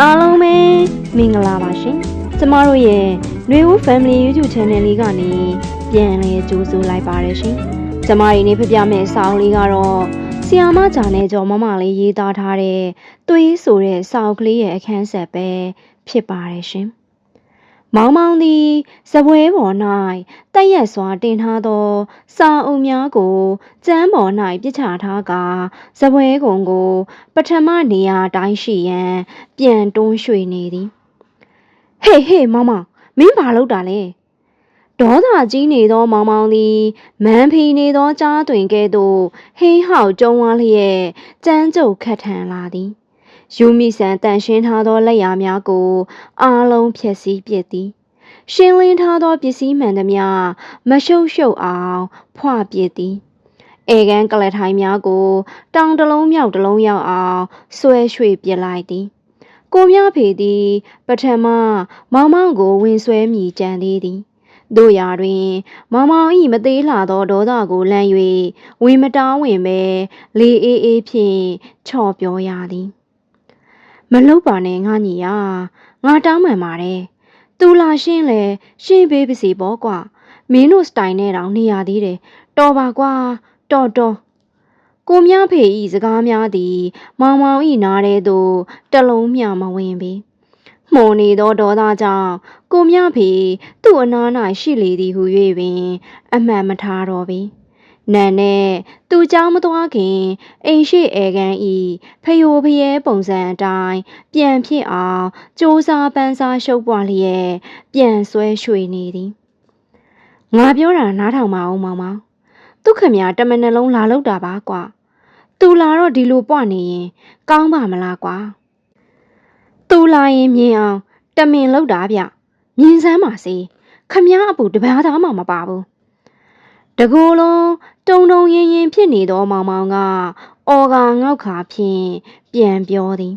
အားလုံးပဲမင်္ဂလာပါရှင်ကျမတို့ရဲ့ຫນွေဦး Family YouTube Channel လေးကနေပြန်လည်ကြိုဆိုလိုက်ပါတယ်ရှင်ကျမရဲ့နေ့ဖပြမဲ့စာအုပ်လေးကတော့ဆီယာမဂျာနဲ့ကျော်မမလေးရေးသားထားတဲ့သွေးဆိုတဲ့စာအုပ်ကလေးရဲ့အခန်းဆက်ပဲဖြစ်ပါတယ်ရှင် မောင်မောင်သည်စပွဲပေါ်၌တက်ရက်စွာတင်ထားသော စာအုပ်များကိုကျမ်းပေါ်၌ပြစ်ချထားကာစပွဲကုံကို ပထမနေရာတိုင်းရှိရန် ပြန်တွန်းရွှေ့နေသည်ဟေးဟေးမောင်မောင်မင်းဘာလုပ်တာလဲဒေါသကြီးနေသောမောင်မောင်သည်မန်ဖီနေသောကြားတွင်ကဲ့သို့ဟိဟောက်ကျုံဝါလျက်ကြမ်းကြုတ်ခတ်ထန်လာသည် ယူမိဆန်တန်ရှင်းထားသောလက်ရာများကိုအားလုံးဖြည့်ဆည်းပစ်သည်ရှင်းလင်းထားသောပစ္စည်းမှန်သမျှမရှုပ်ရှုပ်အောင်ဖွပစ်သည်အေကန်ကလထိုင်များကို တောင်တလုံးမြောက်တလုံးရောက်အောင်ဆွဲရွှေ့ပစ်လိုက်သည်ကိုမြဖေသည် ပထမမောင်မောင်ကိုဝင်ဆွဲမိကြံသေးသည်တို့ရာတွင် မောင်မောင်၏မသေးလာသောဒေါသကိုလန့်၍ဝင်မတောင်းဝင်ပဲလေအေးအေးဖြင့်ချော့ပြောရသည် မလုပ်ပါနဲ့ငါညီယာငါတောင်းပန်ပါတယ်သူလာရှင်းလေရှင်းပေးပါစီပေါ့ကွာမင်းတို့စတိုင်နဲ့တောင်နေရသေးတယ်တော်ပါကွာတော်တော်ကိုမြဖေဤစကားများသည် မောင်မောင်ဤနားထဲသို့တလုံးမျှမဝင်ပေမှုန်နေသောဒေါသကြောင့်ကိုမြဖေသူ့အနား၌ရှိလေသည်ဟု၍ပင် အမှန်မထားတော့ပေ နန်နဲ့သူเจ้าမသွားခင်အိမ်ရှိအေကန်ဤဖယိုဖျဲပုံစံအတိုင်းပြန်ဖြစ်အောင်စူးစားပန်းစားရှုပ်ပွားလျက်ပြန်ဆွဲရွှေနေသည်ငါပြောတာနားထောင်ပါဦးမောင်မောင်ဒုက္ခမြတမန်နှလုံးလာလောက်တာပါကွာသူလာတော့ဒီလိုပွားနေရင် ကောင်းပါမလားကွာသူလာရင်မြင်အောင်တမင်လောက်တာဗျမြင်စမ်းပါစေခမည်းအပူတပားသားမှမပါဘူး တကူလုံးတုံတုံရင်ရင်ဖြစ်နေသောမောင်မောင်ကအော်ကငေါက်ခါဖြင့်ပြန်ပြောသည်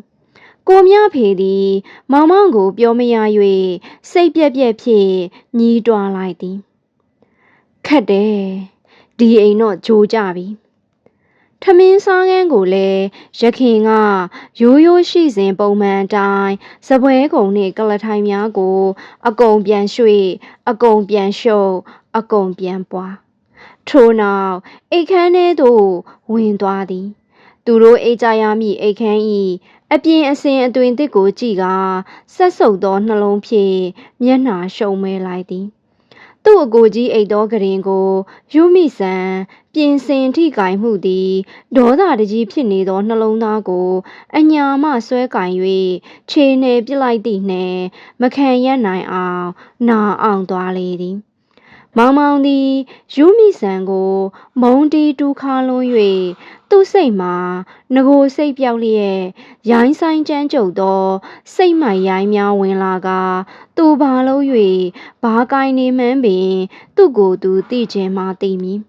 ကိုမြဖေသည် မောင်မောင်ကို ပြောမရ၍စိတ်ပြက်ပြက်ဖြင့်ညီးတွားလိုက်သည်ခက်တယ်ဒီအိမ်တော့ဂျိုးကြပြီထမင်းစားကန်းကိုလည်းရခင်ကရိုးရိုးရှိစဉ်ပုံမှန်အတိုင်းစပွဲကုံနှင့်ကလထိုင်များကို အကုန်ပြန်ရွှေ့အကုန်ပြန်ရှုပ်အကုန်ပြန်ပွား ထို့နောက်အိတ်ခမ်းထဲသို့ဝင်သွားသည် သူတို့အိတ်ကြရမည့်အိတ်ခမ်းဤအပြင်အစင်အတွင်တစ်ကိုကြည့်ကဆက်ဆုပ်သောနှလုံးဖြင့်မျက်နှာရှုံမဲလိုက်သည်သူ့အကိုကြီးအိတ်သောကရင်ကိုယူမိဆန်ပြင်ဆင်ထိကင်မှုသည်ဒေါသတကြီးဖြစ်နေသောနှလုံးသားကိုအညာမှဆွဲကင်၍ခြေနှယ်ပစ်လိုက်သည့်နှင့်မခံရနိုင်အောင်နာအောင်သွားလေသည် မောင်မောင်သည်ယူမိဆန်ကို မုံတီတူခါလွန်း၍သူ့စိတ်မှာငကိုစိတ်ပြောက်လျက်ရိုင်းဆိုင်ကြမ်းကြုတ်သော စိတ်မိုက်ရိုင်းများဝင်လာကသူဘာလို့၍ဘာကိုင်းနေမှန်းပင် သူ့ကိုယ်သူသိခြင်းမှသိမည်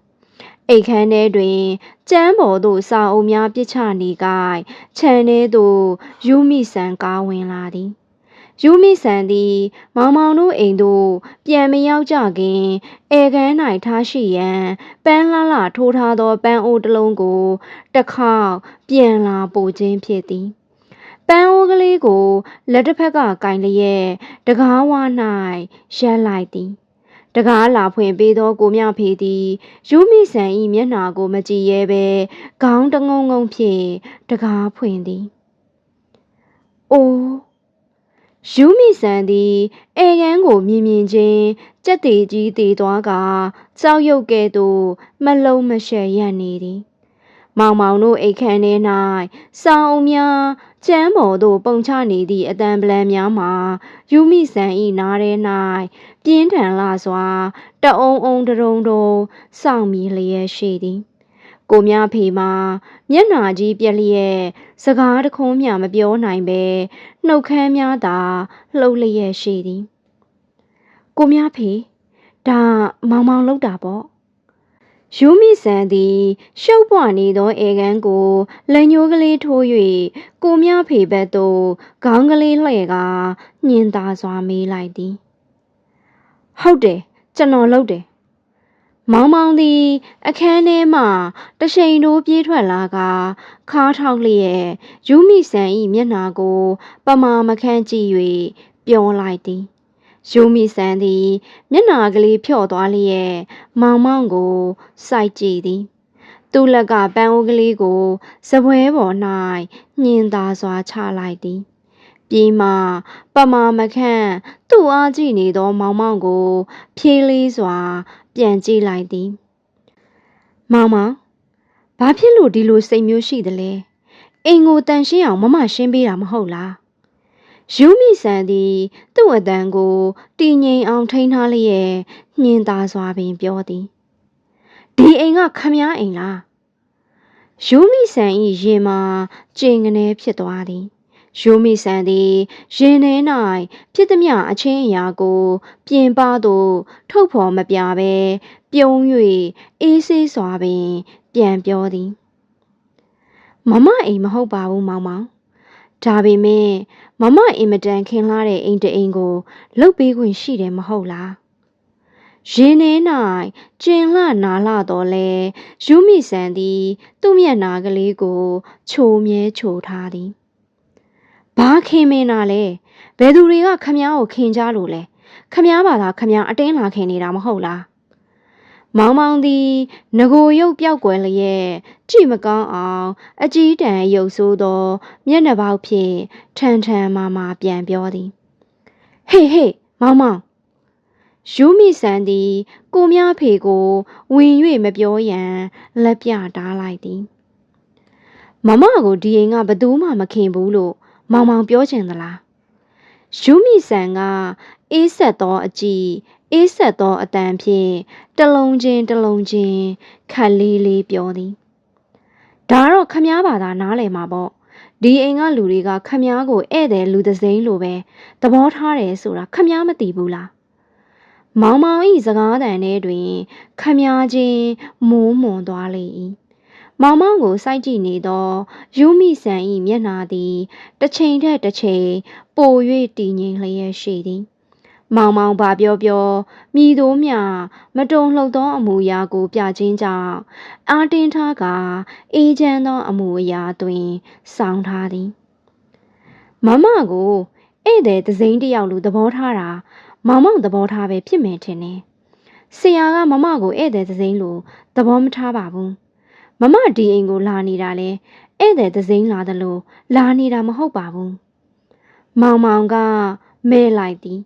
အိတ်ခမ်းထဲတွင်ကျမ်းပေါ်သို့စာအုပ်များပြစ်ချနေကခြံထဲသို့ယူမိဆန်ကားဝင်လာသည် ယူမိဆန်သည် မောင်မောင်တို့အိမ်သို့ ပြန်မရောက်ကြခင်အေကန်း၌ထားရှိရန် ပန်းလှလှထိုးထားသော ပန်းအိုးတစ်လုံးကိုတစ်ခေါက်ပြန်လာပို့ခြင်းဖြစ်သည်ပန်းအိုးကလေးကိုလက်တစ်ဖက်ကကင်လျက်တကားဝ၌ရက်လိုက်သည်တကားလာဖွင့်ပေးသောကိုမြဖေသည်ယူမိဆန်၏မျက်နှာကိုမကြည့်ရဲပဲခေါင်းတငုံငုံဖြင့်တကားဖွင့်သည်။အိုး ယူမိဆန်သည်အေကန်းကိုမြင်မြင်ချင်းကြက်တီကြီးတည်သွားကကြောက်ရွံ့ကဲ့သို့မလုံးမရှက်ရပ်နေသည်။မောင်မောင်တို့အိတ်ခမ်းထဲ၌စောင်းများကျမ်းပေါ်သို့ပုံချနေသည့်အတန်ပလန်များမှာယူမိဆန်၏နားထဲ၌ပြင်းထန်လာစွာတအုံအုံတရုံတုံစောင့်မြည်လျက်ရှိသည်ကိုမြဖေမှာမျက်နှာကြီးပြက်လျက်စကားတခွန်းမျှမပြောနိုင်ပဲ နှုတ်ခမ်းများသာလှုပ်လျက်ရှိသည်ကိုမြဖေဒါမောင်မောင်လောက်တာပေါ့ယူမိဆန်သည် ရှုပ်ပွားနေသောအေကန်းကိုလက်ညှိုးကလေးထိုး၍ကိုမြဖေဘက်သို့ခေါင်းကလေးလှည့်ကညင်သာစွာမေးလိုက်သည်ဟုတ်တယ်ကျွန်တော်လုပ်တယ် မောင်မောင်သည် အခန်းထဲမှတရှိန်တိုးပြေးထွက်လာကခါထောက်လျက်ယူမိဆန်၏မျက်နှာကို ပမာမခန့်ကြည့်၍ပြောလိုက်သည်ယူမိဆန်သည်မျက်နှာကလေးဖြော့သွားလျက်မောင်မောင်ကိုစိုက်ကြည့်သည်သူ့လက်ကပန်းအိုးကလေးကိုစပွဲပေါ်၌ညင်သာစွာချလိုက်သည်ပြီးမှပမာမခန့်သူ့အားကြည့်နေသောမောင်မောင်ကို ဖြေးလေးစွာ ပြန်ကြည့်လိုက်သည်မောင်မောင်ဘာဖြစ်လို့ဒီလိုစိတ်မျိုးရှိသလဲအိမ်ကိုတန်ရှင်းအောင်မမရှင်းပေးတာမဟုတ်လားယူမိဆန်သည်သူ့အတန်ကိုတည်ငြိမ်အောင်ထိန်းထားလျက်ညင်သာစွာပင်ပြောသည်ဒီအိမ်ကခမည်းအိမ်လားယူမိဆန်၏ရင်မှာကျင်ကနေဖြစ်သွားသည် ယူမိဆန်သည်ရင်ထဲ၌ဖြစ်သည်မျှအချင်းအရာကို ပြင်ပသို့ထုတ်ဖော်မပြဘဲပြုံး၍အေးဆေးစွာပင် ပြန်ပြောသည်မမအိမ်မဟုတ်ပါဘူးမောင်မောင်ဒါပေမဲ့မမအင်မတန်ခင်လာတဲ့အိမ်တအိမ်ကိုလှုပ်ပေးခွင့်ရှိတယ်မဟုတ်လားရင်ထဲ၌ကျင်လနာလာတော့လဲယူမိဆန်သည် သူ့မျက်နာကလေးကို ချိုမြဲချိုထားသည် ဘာခင်မင်းတာလဲဘယ်သူတွေကခမားကိုခင်ကြလို့လဲခမားပါလားခမားအတင်းလာခင်နေတာမဟုတ်လားမောင်မောင်သည်ငကိုရုပ်ပြောက်ွယ်လျက်ကြည့်မကောင်းအောင်အကြီးတန်ရုပ်ဆိုးသောမျက်နှာပေါက်ဖြင့်ထန်ထန်မာမာပြန်ပြောသည်ဟေးဟေးမောင်မောင်ယူမိဆန်သည် ကိုမြဖေကိုဝင်၍မပြောရန်လက်ပြတားလိုက်သည်မမကိုဒီအိမ်ကဘသူမှမခင်ဘူးလို့ မောင်မောင်ပြောချင်သလားယူမိဆန်ကအေးဆက်သောအကြည့်အေးဆက်သောအတန်ဖြင့်တလုံးချင်းတလုံးချင်းခက်လေးလေးပြောသည်ဒါတော့ခမားဘာသာနားလည်မှာပေါ့ဒီအိမ်ကလူတွေကခမားကိုဧည့်သည်လူသစိမ်းလိုပဲသဘောထားတယ်ဆိုတာခမားမသိဘူးလားမောင်မောင်ဤစကားတန်ထဲတွင်ခမားချင်းမိုးမွန်သွားလေ၏ မောင်မောင်ကိုစိုက်ကြည့်နေသောယူမိဆန်၏မျက်နှာသည်တစ်ချိန်ထက်တစ်ချိန်ပို၍တည်ငြိမ်လျက်ရှိသည်မောင်မောင်ဘာပြောပြောမိတို့မြမတုံလှုပ်သောအမူအရာကို ပြခြင်းကြောင့်အာတင်းထားကအေးချမ်းသောအမူအရာတွင်စောင်းထားသည်မမကိုဧည့်သည်သစိမ်းတယောက်လူသဘောထားတာမောင်မောင်သဘောထားပဲဖြစ်မယ်ထင်တယ်ဆရာကမမကိုဧည့်သည်သစိမ်းလူသဘောမထားပါဘူး မမဒီအိမ်ကိုလာနေတာလဲဧည့်သည်သစိမ်းလာသလိုလာနေတာမဟုတ်ပါဘူးမောင်မောင်ကမဲလိုက်သည်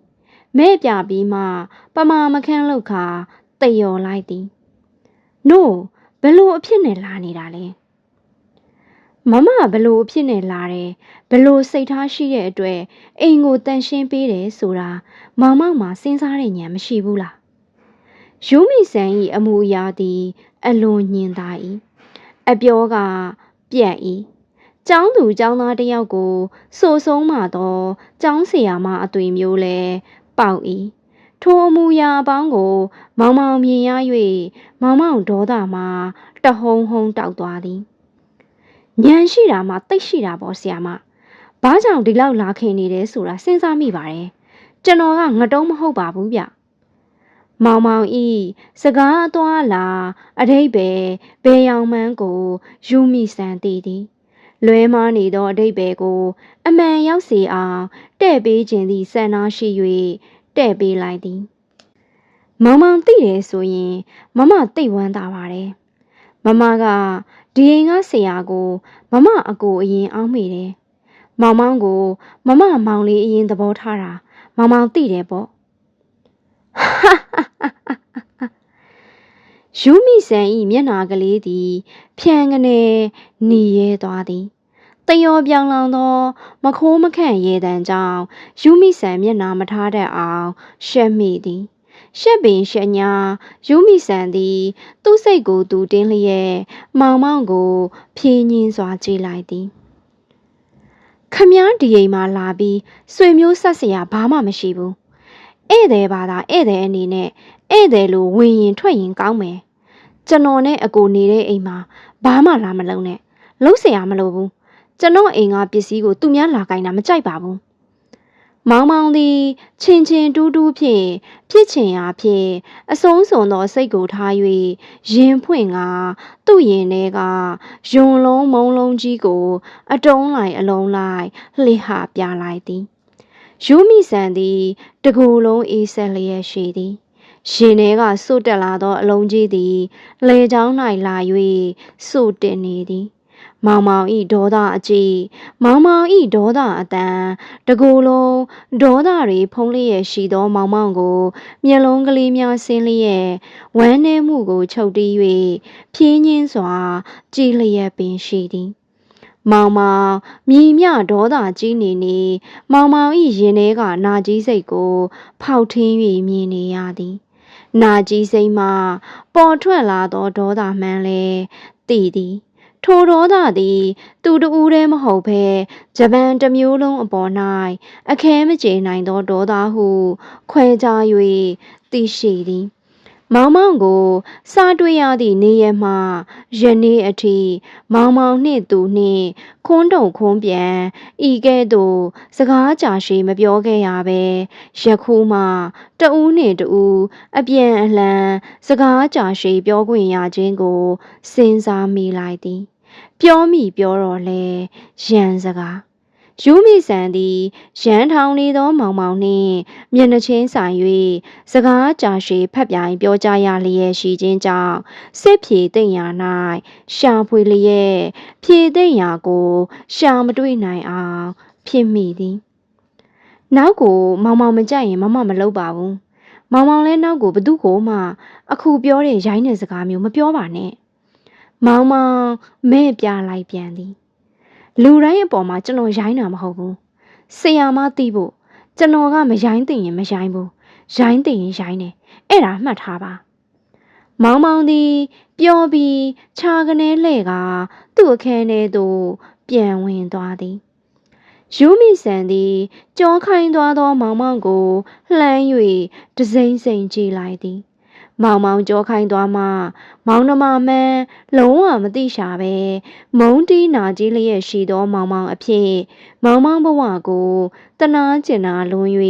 မဲ့ပြပြီးမှပမာမခန်းလောက်ခါတယော်လိုက်သည်နို့ဘလို့အဖြစ်နဲ့လာနေတာလဲမမဘလို့အဖြစ်နဲ့လာတယ်ဘလို့စိတ်ထားရှိတဲ့အတွက်အိမ်ကိုတန်ရှင်းပေးတယ်ဆိုတာမောင်မောင်မှာစဉ်းစားတဲ့ဉာဏ်မရှိဘူးလားယူမိဆန်၏အမူအရာသည်အလွန်ညင်သာ၏ အပြောက ပြက်၏ကျောင်းသူကျောင်းသားတယောက်ကိုစိုးဆုံးမှတော့ကျောင်းဆရာမအသွင်မျိုးလဲပေါက်၏ထိုအမူအရာအပေါင်းကို မောင်မောင်မြင်ရ၍မောင်မောင်ဒေါသမှာတဟုံဟုံတောက်သွားသည်ညံရှိတာမှတိတ်ရှိတာပေါ့ဆရာမဘာကြောင့်ဒီလောက်လာခင်နေတယ်ဆိုတာစဉ်းစားမိပါတယ်ကျွန်တော်ကငတုံးမဟုတ်ပါဘူးဗျ မောင်မောင်ဤစကားအသွားလာအတိတ်ပဲဘယ်ရောင်မှန်းကိုယူမိစံတည်သည်လွဲမားနေသောအတိတ်ပဲကို အမှန်ရောက်စေအောင်တဲ့ပေးခြင်းသည့်ဆန္ဒရှိ၍တဲ့ပေးလိုက်သည်မောင်မောင်သိတယ်ဆိုရင် မမသိဝမ်းသာပါတယ်မမကဒီအိမ်ကဆရာကို မမအကိုအရင်အောင်းမိတယ်မောင်မောင်ကို မမမောင်လေးအရင်သဘောထားတာမောင်မောင်သိတယ်ပေါ့ ယူမိဆန်ဤမျက်နာကလေးသည် ဖြန်ကနေหนีရဲသွားသည်တယောပြောင်လောင်သော မခိုးမခန့်ရေတံကြောင့်ယူမိဆန်မျက်နာမထားတတ်အောင်ရှက်မိသည်ရှက်ပင်ရှက်ညာယူမိဆန်သည် သူ့စိတ်ကိုသူတင်းလျက်မောင်မောင်ကို ဖြင်းညင်းစွာကြည့်လိုက်သည်ခမည်းဒီအိမ်မှာလာပြီးဆွေမျိုးဆက်စရာဘာမှမရှိဘူး ဧည့်သည်ပါသာဧည့်သည်အနေနဲ့ဧည့်သည်လိုဝင်ရင်ထွက်ရင်ကောင်းမယ်ကျွန်တော်နဲ့အကိုနေတဲ့အိမ်မှာဘာမှလာမလုံးနဲ့လုံးเสียရမလို့ဘူးကျွန်တော်အိမ်ကပစ္စည်းကိုသူများလာကင်တာမကြိုက်ပါဘူး မောင်မောင်သည်ချင်းချင်းတူးတူးဖြင့်ဖြစ်ချင်ရာဖြင့်အဆုံးစွန်သောစိတ်ကိုထား၍ရင်ဖွင့်ကသူ့ရင်ထဲကယွန်လုံးမုံလုံးကြီးကို အတုံးလိုက်အလုံးလိုက်လှိဟပြလိုက်သည် ယူမိဆန်သည် တကူလုံးအေးဆက်လျက်ရှိသည်ရှင်ထဲကစွတ်တက်လာသောအလုံးကြီးသည်လေချောင်း၌လာ၍စွတ်တင်နေသည်မောင်မောင်ဤဒေါသအကြည့်မောင်မောင်ဤဒေါသအတန်တကူလုံးဒေါသတွေဖုံးလျက်ရှိသောမောင်မောင်ကို မျက်လုံးကလေးများဆင်းလျက်ဝမ်းနည်းမှုကိုချုပ်တီး၍ဖြင်းညင်းစွာ ကြည်လျက်ပင်ရှိသည် မောင်မောင်မြည်မြဒေါသကြီးနေနေမောင်မောင်ဤရင်ထဲကနာကြီးစိတ်ကို ဖောက်ထင်း၍မြင်နေရသည်နာကြီးစိတ်မှပေါ်ထွက်လာသောဒေါသမှန်လဲတည်သည်ထိုဒေါသသည် သူတဦးတည်းမဟုတ်ဘဲဂျပန်တစ်မျိုးလုံးအပေါ်၌အခဲမကြေနိုင်သောဒေါသဟု ခွဲခြား၍သိရှိသည် မောင်မောင်ကိုစားတွေ့ရသည့်နေရမှယနေ့အထိမောင်မောင်နှင့်သူနှင့်ခွန်းတုံခွန်းပြန်ဤကဲ့သို့စကားကြာရှည်မပြောခဲ့ရပဲယခုမှတဦးနှင့်တဦးအပြန်အလှန်စကားကြာရှည်ပြောခွင့်ရခြင်းကိုစဉ်းစားမိလိုက်သည် ပြောမိပြောတော့လဲရန်စကား ယူမိဆန်သည်ရန်ထောင်နေသောမောင်မောင်နှင့်မျက်နှာချင်းဆိုင်၍စကားကြာရှည်ဖက်ပြိုင်ပြောကြရလျက်ရှိခြင်းကြောင့်စစ်ဖြေသိမ့်ရာ၌ရှာဖွေလျက်ဖြေသိမ့်ရာကို ရှာမတွေ့နိုင်အောင်ဖြစ်မိသည်နောက်ကိုမောင်မောင်မကြိုက်ရင်မမမလုပ်ပါဘူးမောင်မောင်လဲနောက်ကိုဘသူ့ကိုမှ အခုပြောတဲ့ရိုင်းတဲ့စကားမျိုးမပြောပါနဲ့မောင်မောင်မဲ့ပြလိုက်ပြန်သည် လူတိုင်းအပေါ်မှာကျွန်တော်ရိုင်းတာမဟုတ်ဘူးဆရာမသိဖို့ကျွန်တော်ကမရိုင်းသိရင်မရိုင်းဘူးရိုင်းသိရင်ရိုင်းတယ်အဲ့ဒါမှတ်ထားပါမောင်မောင်သည်ပျော်ပြီးခြာကနေလှဲ့ကသူ့အခန်းထဲသို့ပြန်ဝင်သွားသည်ယူမိဆန်သည်ကြောခိုင်းသွားသော မောင်မောင်ကိုလှမ်း၍တစိမ့်စိမ့်ကြည့်လိုက်သည် မောင်မောင်ကြောခိုင်းသွားမှမောင်နှမမှန်းလုံးဝမသိရှာပဲမုံတီးနာကြီးလျက်ရှိသောမောင်မောင်အဖြစ်မောင်မောင်ဘဝကိုတနာကျင်နာလွန်၍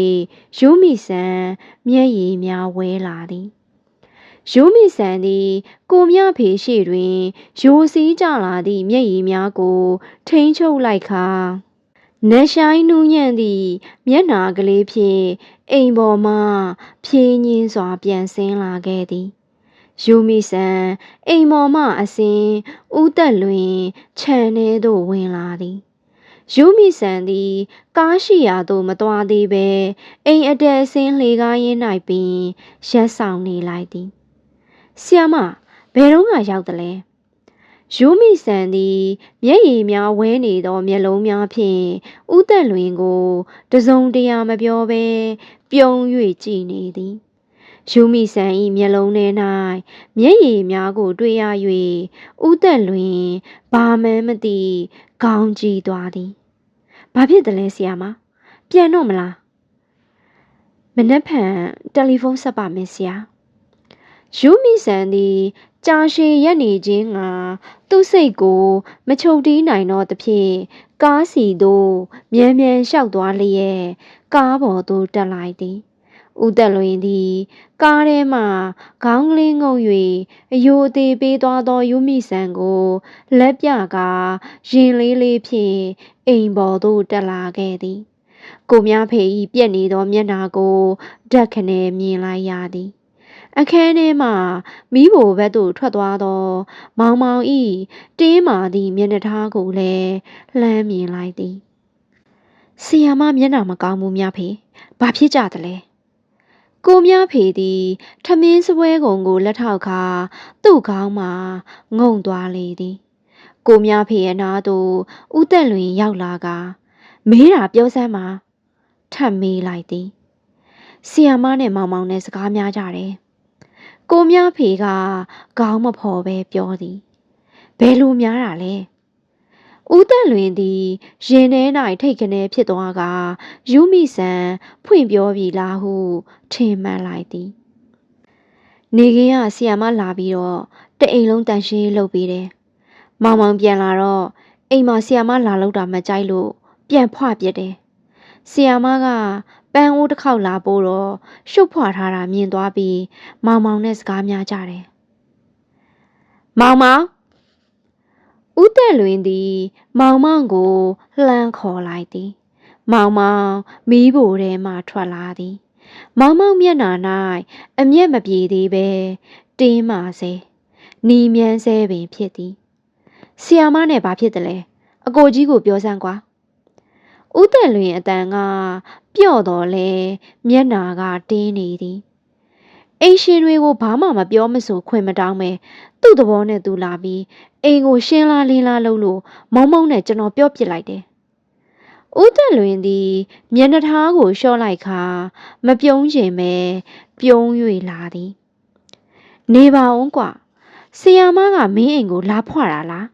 ယူမိဆန်မျက်ရည်များဝဲလာသည်ယူမိဆန်သည်ကိုမြဖေရှိတွင်ယိုစီးကြလာသည့်မျက်ရည်များကိုထိန်းချုပ်လိုက်ခါ နက်ရှိုင်းနူးညံ့သည့်မျက်နာကလေးဖြင့်အိမ်ပေါ်မှဖြင်းညင်းစွာပြန်ဆင်းလာခဲ့သည်ယူမီဆန်အိမ်မော်မှအစင်ဥသက်လွင်ခြံထဲသို့ဝင်လာသည်ယူမီဆန်သည်ကားရှိရာသို့မသွားသေးပဲအိမ်အတဲအစင်းလှေကားရင်း၌ပင်ရက်ဆောင်နေလိုက်သည်ဆီယမဘယ်တော့မှရောက်တယ်လဲ ယူမီဆန်သည်မျက်ရည်များဝဲနေသောမျက်လုံးများဖြင့်ဥသက်လွင်ကိုတစုံတရာမပြောဘဲပြုံး၍ကြည်နေသည်ယူမီဆန်၏မျက်လုံးထဲ၌မျက်ရည်များကို တွေ့ရ၍ဥသက်လွင်ဘာမှန်းမသိခေါင်းကြီးသွားသည်။ဘာဖြစ်တယ်လဲဆီယာမပြန်တော့မလားမနှက်ဖန်တယ်လီဖုန်းဆက်ပါမယ်ဆရာယူမီဆန်သည် ကြာရှည်ရက်နေခြင်းကသူ့စိတ်ကိုမချုပ်တီးနိုင်တော့သဖြင့်ကားစီသို့မြန်မြန်လျှောက်သွားလျက်ကားပေါ်သို့တက်လိုက်သည်ဦးသက်လွင်သည် ကားထဲမှခေါင်းကလေးငုံ၍အယိုအသေးပေးသွားသောယူမိဆန်ကိုလက်ပြကာရင်လေးလေးဖြင့်အိမ်ပေါ်သို့တက်လာခဲ့သည် ကိုမြဖေဤပြက်နေသောမျက်နှာကိုဓာတ်ခနဲမြင်လိုက်ရသည် အခန်းထဲမှမိဘဘက်သို့ထွက်သွားသော မောင်မောင်ဤတင်းမာသည့်မျက်နှာထားကိုလည်းလှမ်းမြင်လိုက်သည်ဆီယာမမျက်နှာမကောင်းဘူးမြဖေဘာဖြစ်ကြသလဲကိုမြဖေသည်ထမင်းစပွဲကုံကိုလက်ထောက်ခါသူ့ခေါင်းမှာငုံသွားလေသည်ကိုမြဖေရဲ့နားသို့ဥသက်လွင်ရောက်လာကမေးတာပြောစမ်းပါထပ်မေးလိုက်သည်ဆီယမနဲ့မောင်မောင်နဲ့စကားများကြတယ် ကိုမြဖေကခေါင်းမဖော်ပဲပြောသည်ဘယ်လိုများတာလဲဦးသက်လွင်သည်ရင်ထဲ၌ထိတ်ခနဲဖြစ်သွားကယူမိဆန်ဖွင့်ပြောပြီလားဟုထင်မှန်လိုက်သည်နေကင်းကဆီယာမလာပြီးတော့တအိမ်လုံးတန်ရှင်းလုပ်ပေးတယ်။မောင်မောင်ပြန်လာတော့အိမ်မှာဆီယာမလာလောက်တာမကြိုက်လို့ပြန်ဖွပြစ်တယ်ဆီယာမက ပန်းအိုးတစ်ခေါက်လာပို့တော့ရှုပ်ဖွာထားတာမြင်သွားပြီးမောင်မောင်နဲ့စကားများကြတယ်။မောင်မောင်ဦးတက်လွင်သည် မောင်မောင်ကိုလှမ်းခေါ်လိုက်သည်။မောင်မောင်မီးဘိုထဲမှထွက်လာသည်။မောင်မောင်မျက်နှာ၌အမျက်မပြေသေးပဲတင်းမာစေနီမြန်းစေပင်ဖြစ်သည်။ဆီယာမနဲ့ဘာဖြစ်တယ်လဲ။အကိုကြီးကိုပြောစမ်းကွာ။ ဦးတက်လွင်အတန်ကပျော့တော်လဲမျက်နာကတင်းနေသည်အိမ်ရှင်တွေကိုဘာမှမပြောမဆိုခွင့်မတောင်းပဲသူ့သဘောနဲ့သူလာပြီးအိမ်ကိုရှင်းလားလင်းလားလုပ်လို့မောင်းမောင်းနဲ့ကျွန်တော်ပြောပစ်လိုက်တယ်ဦးတက်လွင်သည်မျက်နှာထားကိုလျှော့လိုက်ခါမပြုံးချင်ပဲပြုံး၍လာသည်နေပါအောင်ကွာဆီယာမကမင်းအိမ်ကိုလာဖွာတာလား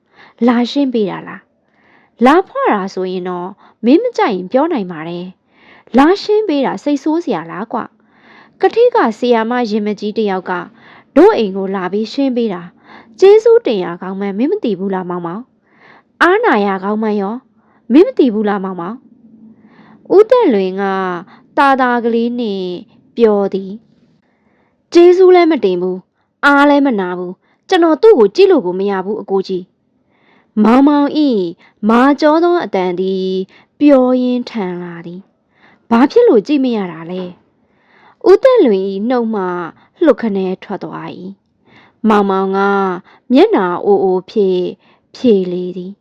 လာရှင်းပေးတာလား လာဖွာတာဆိုရင်တော့မင်းမကြိုက်ရင်ပြောနိုင်ပါတယ်လာရှင်းပေးတာစိတ်ဆိုးစရာလားကွကတိကဆီယာမရင်မကြီးတယောက်ကတို့အိမ်ကိုလာပြီးရှင်းပေးတာကျေးဇူးတင်ရကောင်းမှန်းမင်းမသိဘူးလားမောင်မောင်အားနာရကောင်းမှန်းရောမင်းမသိဘူးလားမောင်မောင်ဦးတက်လွင်ကတာတာကလေးနဲ့ပြောသည်ကျေးဇူးလည်းမတင်ဘူးအားလည်းမနာဘူးကျွန်တော်သူ့ကိုကြည့်လို့ကိုမရဘူးအကိုကြီး မောင်မောင်ဤမာကျောသောအတန်သည်ပျော်ရင်းထန်လာသည်ဘာဖြစ်လို့ကြည့်မရတာလဲဦးသက်လွင်ဤနှုတ်မှလှုပ်ခနဲထွက်သွား၏မောင်မောင်ကမျက်နာအိုအိုဖြည့်ဖြေလေသည်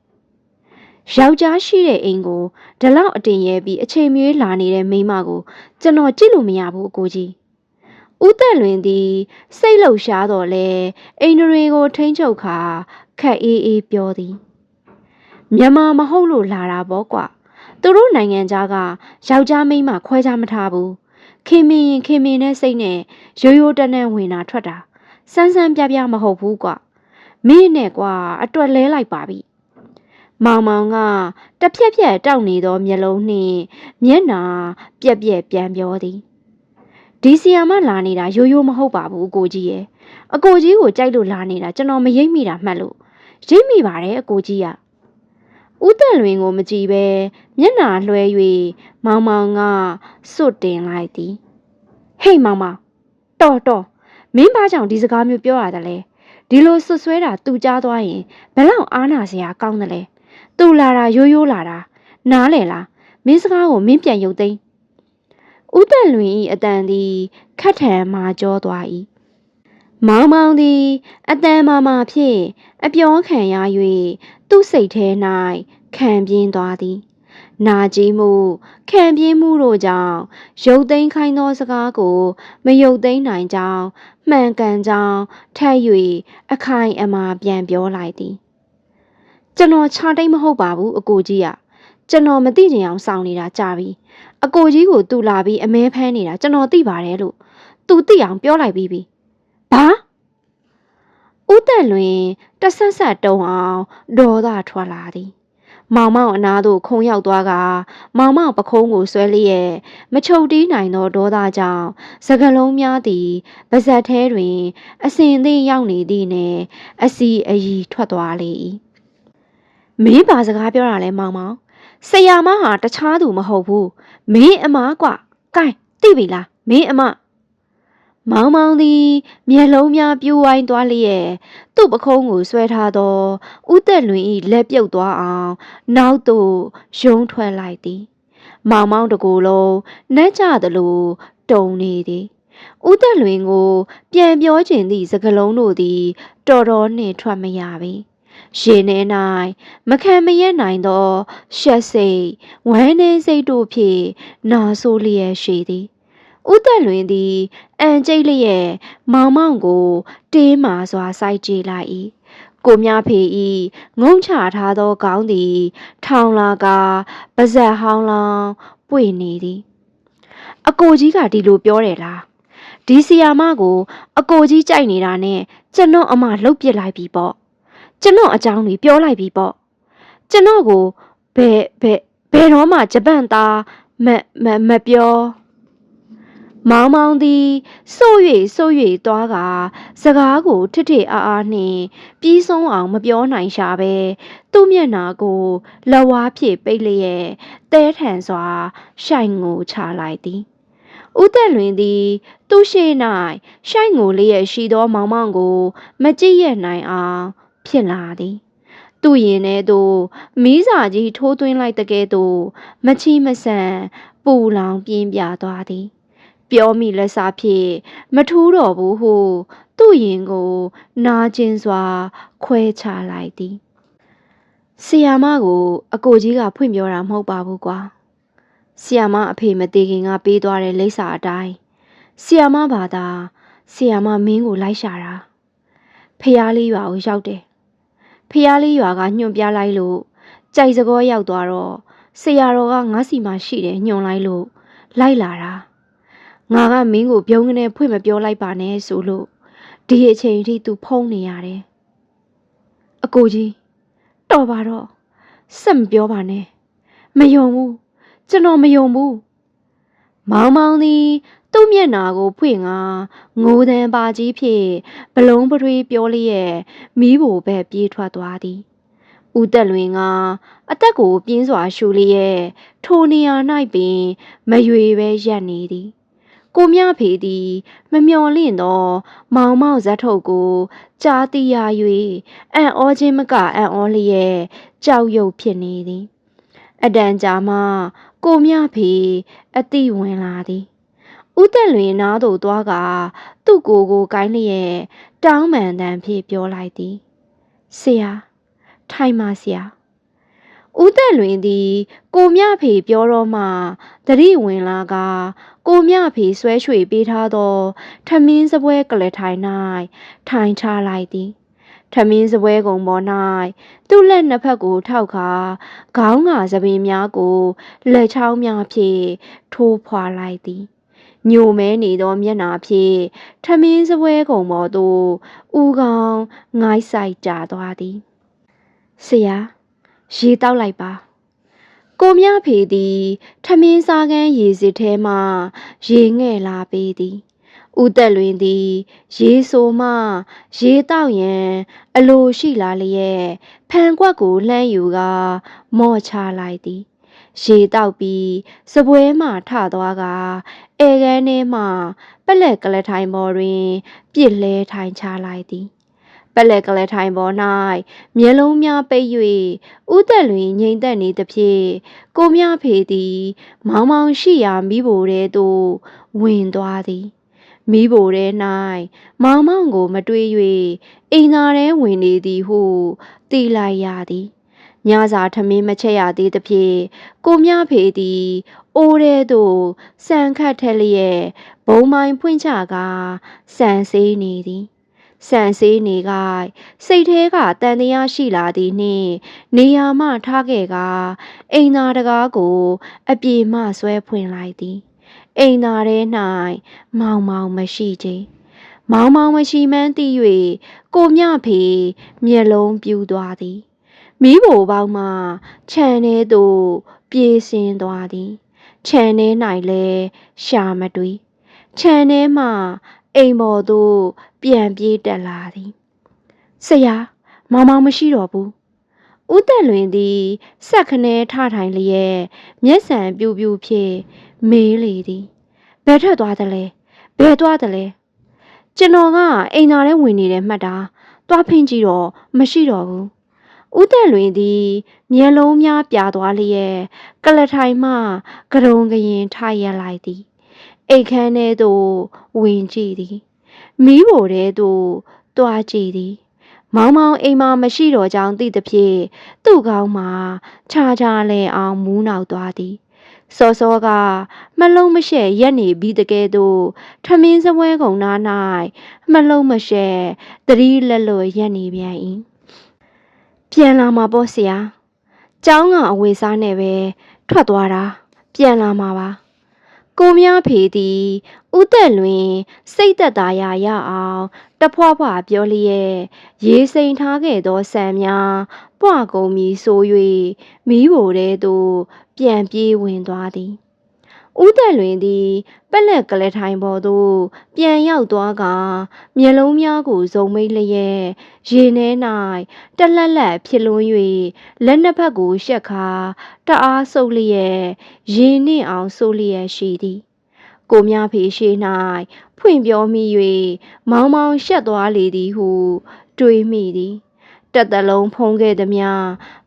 ယောက်ျားရှိတဲ့အိမ်ကိုဒီလောက်အတင်ရဲပြီးအချိန်မရွေးလာနေတဲ့မိန်းမကိုကျွန်တော်ကြည့်လို့မရဘူးအကိုကြီးဦးသက်လွင်သည် စိတ်လှုပ်ရှားတော်လဲအိမ်တွေကိုထိမ့်ချုပ်ခါခက်အေးအေးပြောသည် မြန်မာမဟုတ်လို့လာတာပေါ့ကွာသူတို့နိုင်ငံသားကယောက်ျားမိန်းမခွဲခြားမထားဘူးခင်မင်းရင်ခင်မင်းနဲ့စိတ်နဲ့ရိုးရိုးတန်းတန်းဝင်တာထွက်တာစမ်းစမ်းပြပြမဟုတ်ဘူးကွာမင်းနဲ့ကွာအတွက်လဲလိုက်ပါပြီမောင်မောင်ကတဖြက်ဖြက်တောက်နေသောမျက်လုံးနှင့်မျက်နာပြက်ပြက်ပြန်ပြောသည်ဒီဆီယာမလာနေတာရိုးရိုးမဟုတ်ပါဘူးအကိုကြီးရဲ့အကိုကြီးကိုကြိုက်လို့လာနေတာကျွန်တော်မရိပ်မိတာမှတ်လို့ရိပ်မိပါတယ်အကိုကြီးက ဦးတန်လွင်ကိုမကြည့်ပဲမျက်နာလွှဲ၍မောင်မောင်ကစွတ်တင်လိုက်သည်ဟေးမောင်မောင်တော်တော်မင်းဘာကြောင့်ဒီစကားမျိုးပြောရတယ်လဲဒီလိုဆွဆွဲတာသူကြားသွားရင်ဘလောက်အားနာစရာကောင်းတယ်လဲသူလာတာရိုးရိုးလာတာနားလေလားမင်းစကားကိုမင်းပြန်ယုတ်သိမ်းဦးတန်လွင်၏အတန်သည်ခတ်ထန်မှကြောသွား၏ မောင်မောင်သည်အတန်မာမာဖြင့်အပြောခံရ၍သူ့စိတ်ထဲ၌ခံပြင်းသွားသည်နာကြည်မှုခံပြင်းမှုတို့ကြောင့်ရုပ်သိမ်းခိုင်းသောစကားကို မရုပ်သိမ်းနိုင်ကြောင်းမှန်ကန်ကြောင်းထက်၍အခိုင်အမာပြန်ပြောလိုက်သည်ကျွန်တော်ခြာတိတ်မဟုတ်ပါဘူးအကိုကြီးอ่ะကျွန်တော်မသိချင်အောင်စောင့်နေတာကြာပြီအကိုကြီးကိုသူ့လာပြီးအမဲဖမ်းနေတာကျွန်တော်သိပါတယ်လို့သူသိအောင်ပြောလိုက်ပြီးပြီ ဘာဦးတက်လွင်တဆက်ဆက်တုံအောင်ဒေါသထွက်လာသည်မောင်မောင်အနာသို့ခုံရောက်သွားကမောင်မောင်ပခုံးကိုဆွဲလျက်မချုပ်တီးနိုင်သောဒေါသကြောင့်စကလုံးများသည်ပါဇက်ထဲတွင် အစင်သေးရောက်နေသည့်နှင့်အစီအီထွက်သွားလေ၏မင်းပါစကားပြောတာလဲမောင်မောင်ဆရာမဟာတခြားသူမဟုတ်ဘူးမင်းအမကွကဲသိပြီလားမင်းအမ မောင်မောင်သည်မျက်လုံးများပြူဝိုင်းသွားလျက်သူ့ပခုံးကိုဆွဲထားသောဥသက်လွင်၏လက်ပြုတ်သွားအောင်နောက်သို့ယုံထွက်လိုက်သည်မောင်မောင်တကူလုံးနှက်ကြသလိုတုံနေသည်ဥသက်လွင်ကို ပြန်ပြောခြင်းသည့်စကလုံးတို့သည် တော်တော်နှင့်ထွက်မရပေရှင်နေ၌မခံမရနိုင်သော ရှက်စိတ်ဝမ်းနည်းစိတ်တို့ဖြင့်နာဆိုးလျက်ရှိသည် ဥသက်လွင်သည်အန်ကျိတ်လျက်မောင်မောင်ကို တင်းမာစွာစိုက်ကြည့်လိုက်၏ကိုမြဖေဤငုံချထားသောခေါင်းသည် ထောင်လာကပါဇက်ဟောင်းလောင်းပွေနေသည်အကိုကြီးကဒီလိုပြောတယ်လားဒီဆီယာမကို အကိုကြီးကြိုက်နေတာနဲ့ကျွန်တော်အမလှုပ်ပစ်လိုက်ပြီပေါ့ကျွန်တော်အကြောင်းတွေပြောလိုက်ပြီပေါ့ကျွန်တော်ကိုဘယ်ဘယ်ဘယ်တော့မှဂျပန်သားမမမပြော မောင်မောင်သည်ဆို့၍ဆို့၍သွားကစကားကိုထစ်ထစ်အားအားနှင့်ပြီးဆုံးအောင်မပြောနိုင်ရှာပဲသူ့မျက်နာကိုလက်ဝါးဖြင့်ပိတ်လျက်တဲထန်စွာရှိုင်ငိုချလိုက်သည်ဦးသက်လွင်သည်သူ့ရှိ၌ရှိုင်ငိုလျက်ရှိသောမောင်မောင်ကို မကြည့်ရနိုင်အောင်ဖြစ်လာသည်သူ့ရင်ထဲသို့မီးစာကြီးထိုးသွင်းလိုက်တဲ့ကဲ့သို့မချီမဆန်ပူလောင်ပြင်းပြသွားသည် ပြောမိလက်စားဖြင့်မထူးတော့ဘူးဟု သူ့ရင်ကို နာကျင်စွာ ခွဲချလိုက်သည်ဆီယာမကိုအကိုကြီးကဖွင့်ပြောတာမဟုတ်ပါဘူးကွာဆီယာမအဖေမသေးခင်ကပေးသွားတဲ့လိပ်စာအတိုင်းဆီယာမဘာသာဆီယာမမင်းကိုလိုက်ရှာတာဖျားလေးရွာကိုရောက်တယ်ဖျားလေးရွာကညွှန်ပြလိုက်လို့ကြိုက်စကောရောက်သွားတော့ဆရာတော်ကငါးစီမှာရှိတယ်ညွှန်လိုက်လို့လိုက်လာတာ ငါကမင်းကိုပြုံးကနေဖွင့်မပြောလိုက်ပါနဲ့ဆိုလို့ဒီအချိန်ထိ तू ဖုံးနေရတယ်။အကိုကြီးတော်ပါတော့စက်မပြောပါနဲ့မယုံဘူးကျွန်တော်မယုံဘူးမောင်မောင်သည်သူ့မျက်နာကိုဖွင့်ကငိုတန်ပါကြီးဖြင့်ဘလုံးပထွေးပြောလျက်မီးဘိုဘက်ပြေးထွက်သွားသည်ဦးတက်လွင်ကအသက်ကိုပြင်းစွာရှူလျက်ထိုနေရာ၌ပင်မရွေပဲရပ်နေသည် ကိုမြဖေသည် မမျော်လင့်သော မောင်မောင်ဇက်ထုတ်ကိုကြားသိရ၍အံ့ဩခြင်းမကအံ့ဩလျက်ကြောက်ရွံ့ဖြစ်နေသည် အတန်ကြာမှကိုမြဖေအတိဝင်လာသည်ဦးတက်လွင်နားသို့သွားကသူ့ကိုယ်ကိုကိုင်းလျက်တောင်းပန်တန်ဖြင့်ပြောလိုက်သည်ဆရာထိုင်ပါဆရာ ဦးသက်လွင်သည် ကိုမြဖေပြောတော့မှတတိဝင်လာက ကိုမြဖေဆွဲရွှေပေးထားသော ထမင်းစပွဲကလထိုင်၌ထိုင်ချလိုက်သည်ထမင်းစပွဲကုံပေါ်၌သူ့လက်နှစ်ဖက်ကိုထောက်ခါခေါင်းငါသပင်များကိုလက်ချောင်းများဖြင့်ထိုးဖွာလိုက်သည်ညိုမဲနေသောမျက်နှာဖြင့်ထမင်းစပွဲကုံပေါ်သို့ဥကောင်းငိုင်းဆိုင်ကြသွားသည်ဆရာ ရေတောက်လိုက်ပါကိုမြဖေသည်ထမင်းစားကန်းရေစစ်ထဲမှရေငဲ့လာပေးသည်ဦးသက်လွင်သည် ရေဆိုမှ ရေတောက်ရန် အလိုရှိလာလျက်ဖန်ကွက်ကိုလှမ်းယူကမော့ချလိုက်သည်ရေတောက်ပြီးစပွဲမှထသွားကအဲကန်းထဲမှပက်လက်ကလထိုင်ပေါ်တွင် ပြစ်လဲထိုင်ချလိုက်သည် ပက်လက်ကလထိုင်ပေါ်၌မျက်လုံးများပိတ်၍ဥသက်လွင်ငိမ့်သက်နေသဖြင့်ကိုမြဖေသည် မောင်မောင်ရှိရာမိဘထဲသို့ဝင်သွားသည်မိဘထဲ၌မောင်မောင်ကို မတွေး၍အိမ်သာထဲဝင်နေသည်ဟုသိလိုက်ရသည်ညစာထမင်းမချက်ရသေးသဖြင့်ကိုမြဖေသည်အိုးထဲသို့ဆန်ခတ်ထက်လျက်ဘုံမိုင်ဖွင့်ချကာဆန်ဆေးနေသည် ဆန်ဆေးနေကစိတ်ထဲကတန်တရားရှိလာသည်နှင့် နေရာမှထားခဲ့ကအိမ်သာတကားကို အပြေမှဆွဲဖွင့်လိုက်သည်အိမ်သာထဲ၌မောင်မောင်မရှိချေမောင်မောင်မရှိမှန်းသိ၍ကိုမြဖေမျက်လုံးပြူသွားသည်မိဘိုပေါင်းမှခြံထဲသို့ပြေးဆင်းသွားသည်ခြံထဲ၌လည်းရှာမတွေ့ခြံထဲမှအိမ်ပေါ်သို့ ပြန်ပြေးတက်လာသည်ဆရာမောင်မောင်မရှိတော့ဘူးဦးတက်လွင်သည်ဆက်ခနဲထထိုင်လျက်မျက်စံပြူပြူဖြင့်မေးလေသည်ဘယ်ထွက်သွားသလဲဘယ်သွားသလဲကျွန်တော်ကအိမ်သားထဲဝင်နေတယ်မှတ်တာသွားဖင်းကြည့်တော့မရှိတော့ဘူးဦးသက်လွင်သည်မျက်လုံးများပြာသွားလျက်ကလထိုင်မှကရုံကရင်ထရက်လိုက်သည်အိတ်ခမ်းထဲသို့ဝင်ကြည့်သည် မီးဘိုထဲသို့တွားကြည့်သည်မောင်မောင်အိမ်မှာမရှိတော့ကြောင်းသိသဖြင့်သူ့ကောင်းမှာခြားခြားလဲအောင်မူးနောက်သွားသည်စောစောကမလုံးမရှက်ရက်နေပြီးတကယ်သို့ထမင်းစပွဲကုံနာ၌မလုံးမရှက်တတိလက်လွတ်ရက်နေပြန်၏ပြန်လာမှာပေါ့ဆရာကျောင်းကအဝေစားနဲ့ပဲထွက်သွားတာပြန်လာမှာပါ ကိုမြဖေသည်ဥသက်လွင် စိတ်သက်သာရာရအောင်တဖွာဖွာပြောလျက်ရေစိမ်ထားခဲ့သောဆံများပွားကုန်မီဆို၍မီးဘိုထဲသို့ပြန်ပြေးဝင်သွားသည် ဦးသက်လွင်သည်ပက်လက်ကလေးထိုင်ပေါ်သို့ပြန်ရောက်သွားကမျက်လုံးများကိုဇုံမိတ်လျက်ရေထဲ၌တလက်လက်ဖြစ်လွန်း၍လက်နှစ်ဖက်ကိုရှက်ခါတအားဆုပ်လျက်ရေနှင့်အောင်ဆိုးလျက်ရှိသည်ကိုမြဖေရှိ၌ဖွင့်ပြောမိ၍မောင်မောင်ရှက်သွားလေသည်ဟု တွေးမိသည် တက်တလုံးဖုံးခဲ့သည်မြ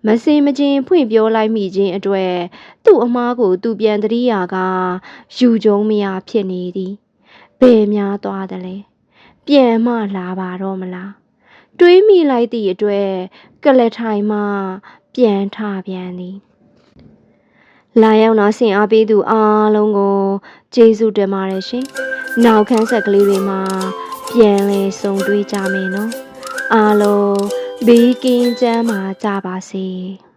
မစင်မချင်းဖွင့်ပြောလိုက်မိခြင်းအတွေ့သူ့အမားကိုသူပြန်တရိယာကယူကြုံမရဖြစ်နေသည်ဘယ်များသွားသလဲပြန်မှလာပါတော့မလားတွေးမိလိုက်သည့်အတွေ့ကလထိုင်မှပြန်ထပြန်သည်လာရောက်လာဆင်အားပေးသူအားလုံးကိုကျေးဇူးတင်ပါတယ်ရှင်နောက်ခန်းဆက်ကလေးတွေမှာပြန်လဲဆုံတွေ့ကြမယ်နော်အားလုံး ဘေးကင်းချမ်းသာကြပါစေ။